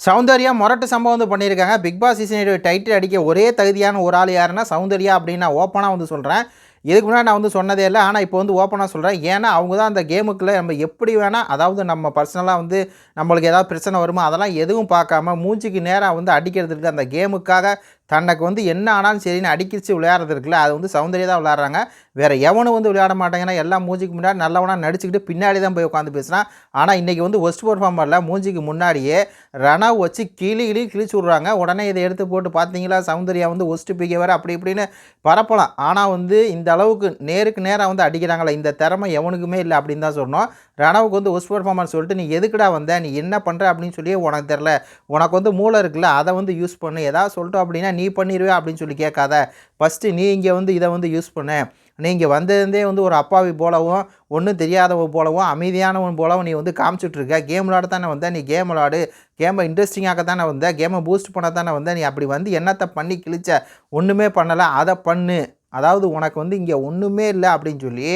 சௌந்தர்யா முரட்டு சம்பவம் வந்து பண்ணியிருக்காங்க. பிக் பாஸ் சீசன் டைட்டில் அடிக்க ஒரே தகுதியான ஒரு ஆள் யாருன்னா சௌந்தர்யா அப்படின்னு நான் ஓப்பனாக வந்து சொல்கிறேன் இதுக்கு முன்னாடி நான் வந்து சொன்னதே இல்லை. ஆனால் இப்போ வந்து ஓப்பனாக சொல்கிறேன் ஏன்னா அவங்க தான் அந்த கேமுக்குள்ளே நம்ம எப்படி வேணால் அதாவது நம்ம பர்சனலாக வந்து நம்மளுக்கு ஏதாவது பிரச்சனை வருமோ அதெல்லாம் எதுவும் பார்க்காம மூஞ்சிக்கு நேராக வந்து அடிக்கிறதுக்கு அந்த கேமுக்காக தனக்கு வந்து என்ன ஆனாலும் சரின்னு அடிக்கிச்சு விளையாடுறது இருக்குல்ல அது வந்து சௌந்தர்யா தான் விளையாடுறாங்க. வேறு எவனும் வந்து விளையாட மாட்டாங்கன்னா எல்லாம் மூஞ்சிக்கு முன்னாடி நல்லவனாக நடிச்சுக்கிட்டு பின்னாடி தான் போய் உட்காந்து பேசுகிறான் ஆனால் இன்றைக்கி வந்து ஒஸ்ட் பர்ஃபார்மரில் மூஞ்சிக்கு முன்னாடியே ரணா வச்சு கிளி கிளி கிழிச்சு விட்றாங்க. உடனே இதை எடுத்து போட்டு பார்த்தீங்களா சௌந்தர்யா வந்து ஒஸ்ட் பிகே வேறு அப்படி இப்படின்னு பரப்பலாம். ஆனால் வந்து இந்த அளவுக்கு நேருக்கு நேராக வந்து அடிக்கிறாங்களே இந்த திறமை எவனுக்குமே இல்லை அப்படின்னு தான் சொன்னோம் ரணவுக்கு வந்து ஒஸ்ட் பர்ஃபார்மன்ஸ் சொல்லிட்டு நீ எதுக்குடா வந்த? நீ என்ன பண்ணுற அப்படின்னு சொல்லி உனக்கு தெரில உனக்கு வந்து மூளை இருக்குல்ல அதை வந்து யூஸ் பண்ணு. ஏதாவது சொல்லிட்டோம் அப்படின்னா நீ பண்ணிடுவே அப்படின்னு சொல்லி கேட்காத. ஃபஸ்ட்டு நீ இங்கே வந்து இதை வந்து யூஸ் பண்ண. நீங்கள் வந்ததுலேருந்தே வந்து ஒரு அப்பாவி போலவும் ஒன்றும் தெரியாதவன் போலவும் அமைதியானவன் போலவும் நீ வந்து காமிச்சிட்ருக்க கேம் விளாட தானே வந்த நீ கேம் விளாடு. கேமை இன்ட்ரெஸ்டிங்காக தானே வந்த கேமை பூஸ்ட் பண்ண தானே வந்த. நீ அப்படி வந்து என்னத்தை பண்ணி கிழிச்ச? ஒன்றுமே பண்ணலை. அதை பண்ணு. அதாவது உனக்கு வந்து இங்கே ஒன்றுமே இல்லை அப்படின்னு சொல்லி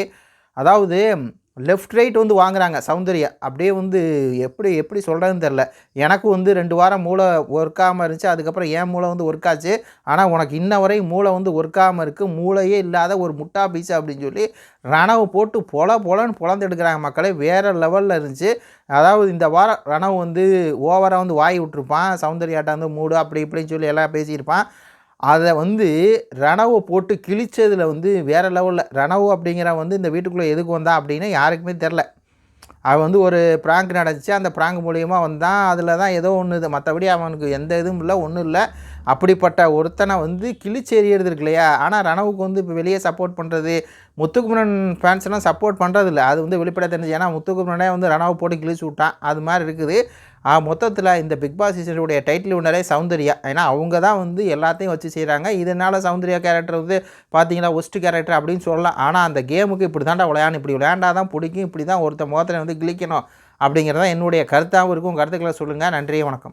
அதாவது லெஃப்ட் ரைட் வந்து வாங்குறாங்க சௌந்தர்யா. அப்படியே வந்து எப்படி எப்படி சொல்கிறதுன்னு தெரில எனக்கும் வந்து ரெண்டு வாரம் மூளை ஒர்க் ஆகாமல் இருந்துச்சு அதுக்கப்புறம் ஏன் மூளை வந்து ஒர்க் ஆச்சு. ஆனால் உனக்கு இன்ன வரையும் மூளை வந்து ஒர்க் ஆகாமல் இருக்குது மூளையே இல்லாத ஒரு முட்டா பீஸ் அப்படின்னு சொல்லி ரணவு போட்டு பொல பொலன்னு பொழந்து எடுக்கிறாங்க மக்களே. வேறு லெவலில் இருந்துச்சு. அதாவது இந்த வாரம் ரணவு வந்து ஓவராக வந்து வாய் விட்டுருப்பான். சௌந்தர்யாட்ட வந்து மூடு அப்படி இப்படின்னு சொல்லி எல்லாம் பேசியிருப்பான். அதை வந்து ரணவை போட்டு கிழிச்சதில் வந்து வேறு லெவலில் ரணவு அப்படிங்கிற வந்து இந்த வீட்டுக்குள்ளே எதுக்கு வந்தா அப்படின்னு யாருக்குமே தெரில அவன் வந்து ஒரு ப்ராங்க் நடந்துச்சு. அந்த ப்ராங்க் மூலியமாக வந்தான். அதில் தான் ஏதோ ஒன்று இது. மற்றபடி அவனுக்கு எந்த இதுவும் இல்லை ஒன்றும் இல்லை. அப்படிப்பட்ட ஒருத்தனை வந்து கிழிச்சு எறியறது இருக்கு இல்லையா? ஆனால் ரணவுக்கு வந்து இப்போ வெளியே சப்போர்ட் பண்ணுறது முத்துக்குமரன் ஃபேன்ஸ்லாம் சப்போர்ட் பண்ணுறது இல்லை அது வந்து வெளிப்பட தெரிஞ்சு ஏன்னா முத்துக்குமரனே வந்து ரணவை போட்டு கிழிச்சு விட்டான். அது மாதிரி இருக்குது. மொத்தத்தில் இந்த பிக் பாஸ் சீசனுடைய டைட்டில் வினரே சௌந்தர்யா. ஏன்னா அவங்க தான் வந்து எல்லாத்தையும் வச்சு செய்கிறாங்க இதனால் சௌந்தர்யா கேரக்டர் வந்து பார்த்தீங்கன்னா ஒஸ்ட் கேரக்டர் அப்படின்னு சொல்லலாம். ஆனால் அந்த கேமுக்கு இப்படி தாண்டா விளையாடணும். இப்படி விளையாண்டா தான் பிடிக்கும். இப்படி தான் ஒருத்த முகத்தில் வந்து கிழிக்கணும். அப்படிங்கிறதான் என்னுடைய கருத்தாகவும் இருக்கும். கருத்துக்களை சொல்லுங்கள் நன்றி வணக்கம்.